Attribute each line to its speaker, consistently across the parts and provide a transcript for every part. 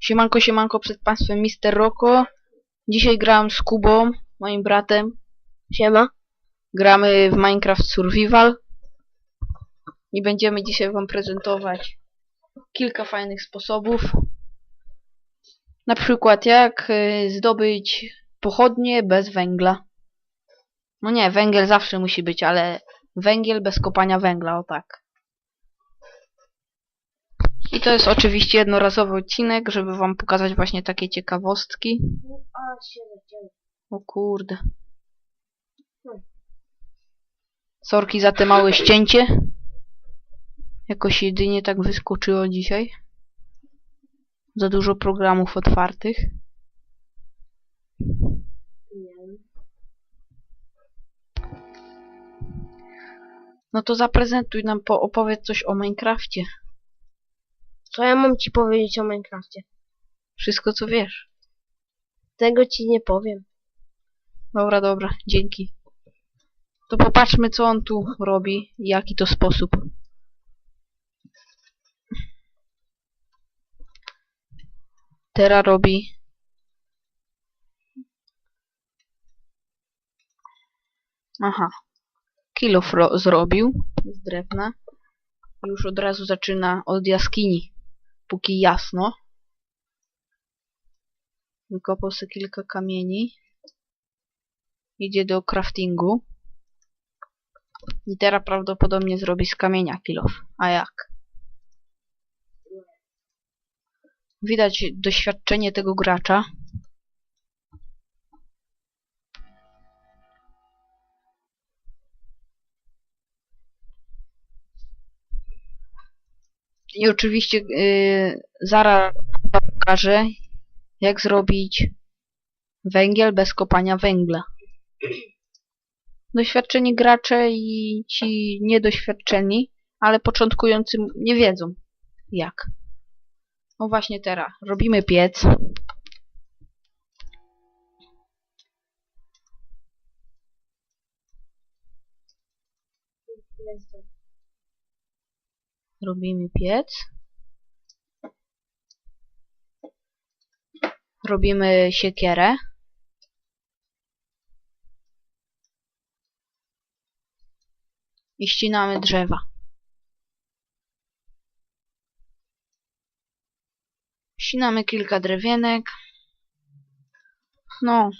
Speaker 1: Siemanko, siemanko, przed państwem Mister Roko. Dzisiaj gram z Kubą, moim bratem.
Speaker 2: Siema.
Speaker 1: Gramy w Minecraft Survival. I będziemy dzisiaj wam prezentować kilka fajnych sposobów. Na przykład jak y, zdobyć pochodnie bez węgla. No nie, węgiel zawsze musi być, ale węgiel bez kopania węgla, o tak. I to jest oczywiście jednorazowy odcinek, żeby wam pokazać właśnie takie ciekawostki. O kurde. Sorki za te małe ścięcie. Jakoś jedynie tak wyskoczyło dzisiaj. Za dużo programów otwartych. No to zaprezentuj nam, po, opowiedz coś o Minecrafcie.
Speaker 2: Co ja mam ci powiedzieć o Minecrafcie?
Speaker 1: Wszystko co wiesz.
Speaker 2: Tego ci nie powiem.
Speaker 1: Dobra, dobra, dzięki. To popatrzmy, co on tu robi i jaki to sposób. Teraz robi. Aha. Kilof ro- zrobił z drewna. Już od razu zaczyna od jaskini. Póki jasno. Wykopał sobie kilka kamieni. Idzie do craftingu. I teraz prawdopodobnie zrobi z kamienia kilof. A jak? Widać doświadczenie tego gracza. I oczywiście yy, zaraz pokażę, jak zrobić węgiel bez kopania węgla doświadczeni gracze i ci niedoświadczeni, ale początkujący nie wiedzą jak. No właśnie teraz. Robimy piec. Robimy piec. Robimy siekierę. i ścinamy drzewa. Ścinamy kilka drewienek. No,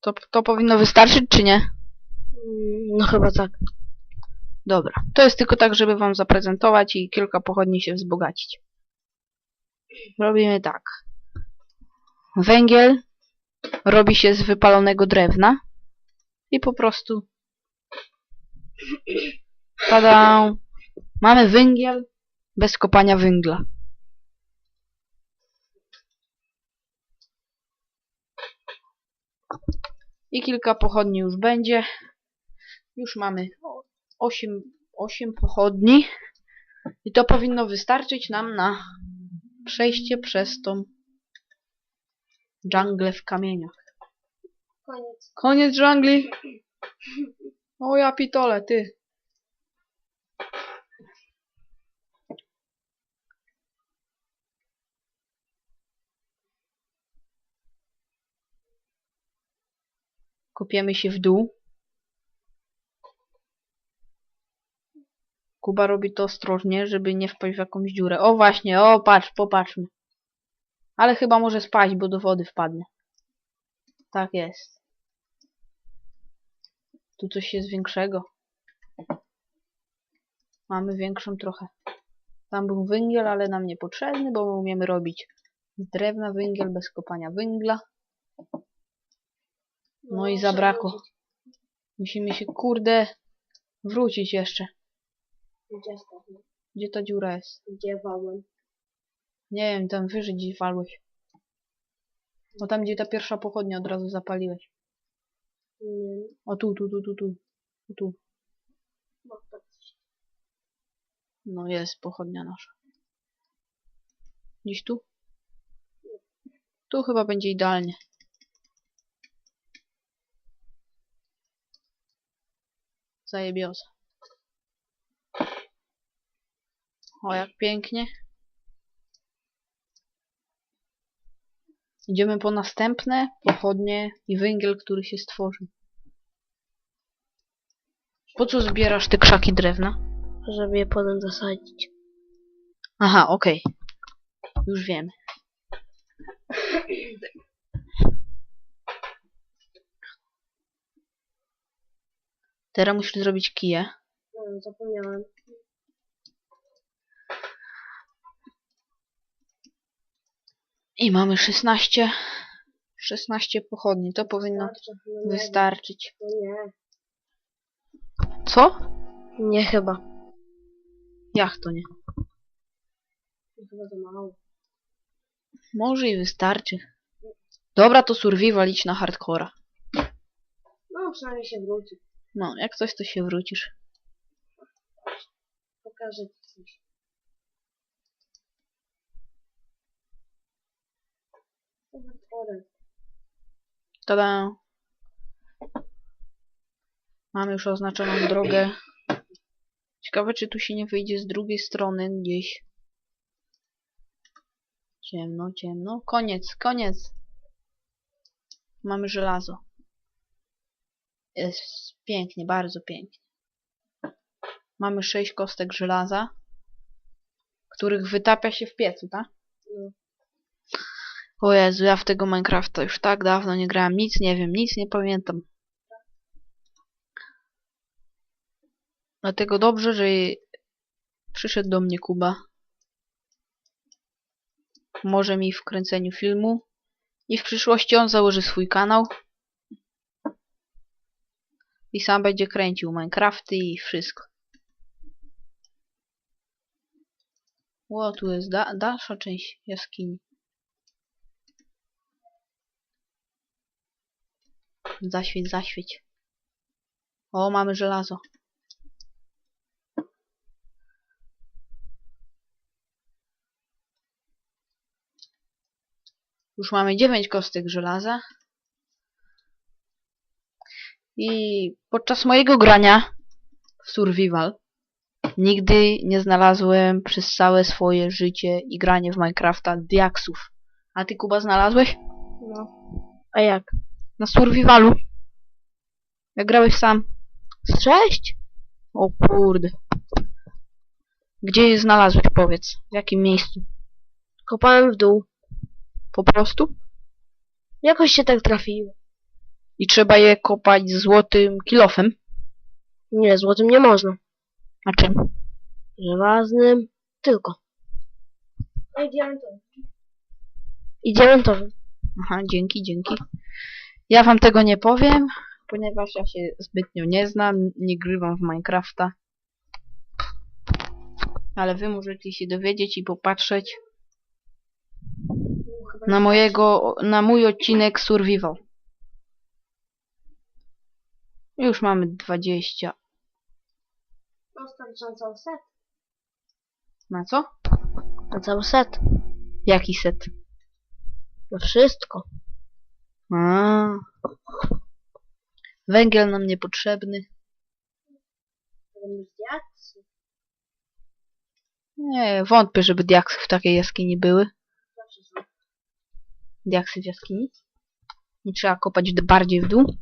Speaker 1: to, to powinno wystarczyć, czy nie?
Speaker 2: No chyba tak.
Speaker 1: Dobra, to jest tylko tak, żeby wam zaprezentować i kilka pochodni się wzbogacić. Robimy tak. Węgiel robi się z wypalonego drewna i po prostu Tada! Mamy węgiel bez kopania węgla. I kilka pochodni już będzie. Już mamy 8, 8 pochodni. I to powinno wystarczyć nam na przejście przez tą dżunglę w kamieniach.
Speaker 2: Koniec.
Speaker 1: Koniec dżungli. O ja pitole, ty. Kopiemy się w dół. Kuba robi to ostrożnie, żeby nie wpaść w jakąś dziurę. O właśnie, o patrz, popatrzmy. Ale chyba może spaść, bo do wody wpadnie. Tak jest. Tu coś jest większego. Mamy większą trochę. Tam był węgiel, ale nam niepotrzebny, bo my umiemy robić z drewna węgiel bez kopania węgla. No i zabrakło. Musimy się, kurde, wrócić jeszcze.
Speaker 2: Gdzie stałem?
Speaker 1: Gdzie ta dziura jest?
Speaker 2: Gdzie wałem?
Speaker 1: Nie wiem, tam wyżej gdzieś walłeś. No tam, gdzie ta pierwsza pochodnia od razu zapaliłeś.
Speaker 2: Mm,
Speaker 1: O tu, tu, tu, tu, tu. Tu, tu.
Speaker 2: no.
Speaker 1: No jest pochodnia nasza. Gdzieś tu? Tu chyba będzie idealnie. Zajebioza. O, jak pięknie. Idziemy po następne pochodnie i węgiel, który się stworzy. Po co zbierasz te krzaki drewna?
Speaker 2: Żeby je potem zasadzić.
Speaker 1: Aha, okej. Okay. Już wiemy. Teraz musisz zrobić kije.
Speaker 2: No, zapomniałem.
Speaker 1: I mamy 16. 16 pochodni. To powinno wystarczyć.
Speaker 2: Nie.
Speaker 1: Co?
Speaker 2: Nie chyba.
Speaker 1: Jak to nie?
Speaker 2: Chyba za mało.
Speaker 1: Może i wystarczy. Dobra, to survival idź na hardcora.
Speaker 2: No przynajmniej się wróci.
Speaker 1: No, jak coś to się wrócisz.
Speaker 2: Pokażę ci coś.
Speaker 1: Tada! Mamy już oznaczoną drogę. Ciekawe, czy tu się nie wyjdzie z drugiej strony gdzieś. Ciemno, ciemno. Koniec, koniec. Mamy żelazo. Jest pięknie, bardzo pięknie. Mamy sześć kostek żelaza, których wytapia się w piecu, tak? O Jezu, ja w tego Minecrafta już tak dawno nie grałem. Nic nie wiem, nic nie pamiętam. Dlatego dobrze, że przyszedł do mnie Kuba. Może mi w kręceniu filmu. I w przyszłości on założy swój kanał. I sam będzie kręcił Minecrafty i wszystko. O, tu jest da dalsza część jaskini. Zaświeć, zaświeć. O, mamy żelazo. Już mamy 9 kostek żelaza. I podczas mojego grania w survival nigdy nie znalazłem przez całe swoje życie i granie w Minecrafta diaksów. A ty Kuba znalazłeś?
Speaker 2: No. A jak?
Speaker 1: Na survivalu. Jak grałeś sam.
Speaker 2: Z sześć?
Speaker 1: O kurde. Gdzie je znalazłeś, powiedz? W jakim miejscu?
Speaker 2: Kopałem w dół.
Speaker 1: Po prostu?
Speaker 2: Jakoś się tak trafiło.
Speaker 1: I trzeba je kopać złotym kilofem.
Speaker 2: Nie, złotym nie można.
Speaker 1: A czym?
Speaker 2: Żelaznym tylko. I diamentowym. I diamentowym.
Speaker 1: Aha, dzięki, dzięki. Ja wam tego nie powiem, ponieważ ja się zbytnio nie znam, nie grywam w Minecrafta. Ale wy możecie się dowiedzieć i popatrzeć na mojego, na mój odcinek Survival. Już mamy 20.
Speaker 2: Dostarczam cały set.
Speaker 1: Na co?
Speaker 2: Na cały set.
Speaker 1: Jaki set?
Speaker 2: Na wszystko.
Speaker 1: A. Węgiel nam niepotrzebny. Nie, wątpię, żeby diaksy w takiej jaskini były. Diaksy w jaskini. Nie trzeba kopać bardziej w dół.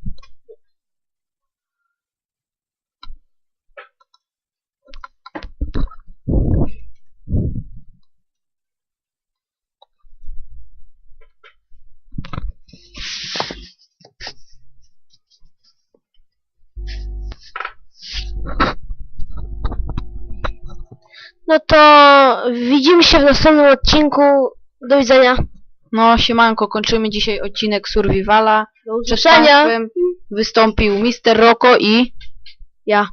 Speaker 2: No to widzimy się w następnym odcinku. Do widzenia.
Speaker 1: No, siemanko, kończymy dzisiaj odcinek Survivala.
Speaker 2: Do
Speaker 1: Przed
Speaker 2: usłyszenia.
Speaker 1: państwem wystąpił Mr. Roko i
Speaker 2: Ja.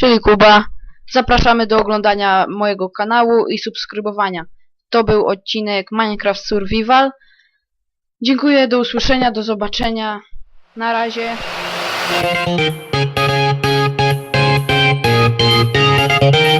Speaker 1: czyli Kuba. Zapraszamy do oglądania mojego kanału i subskrybowania. To był odcinek Minecraft Survival. Dziękuję, do usłyszenia, do zobaczenia. Na razie.
Speaker 3: Thank you.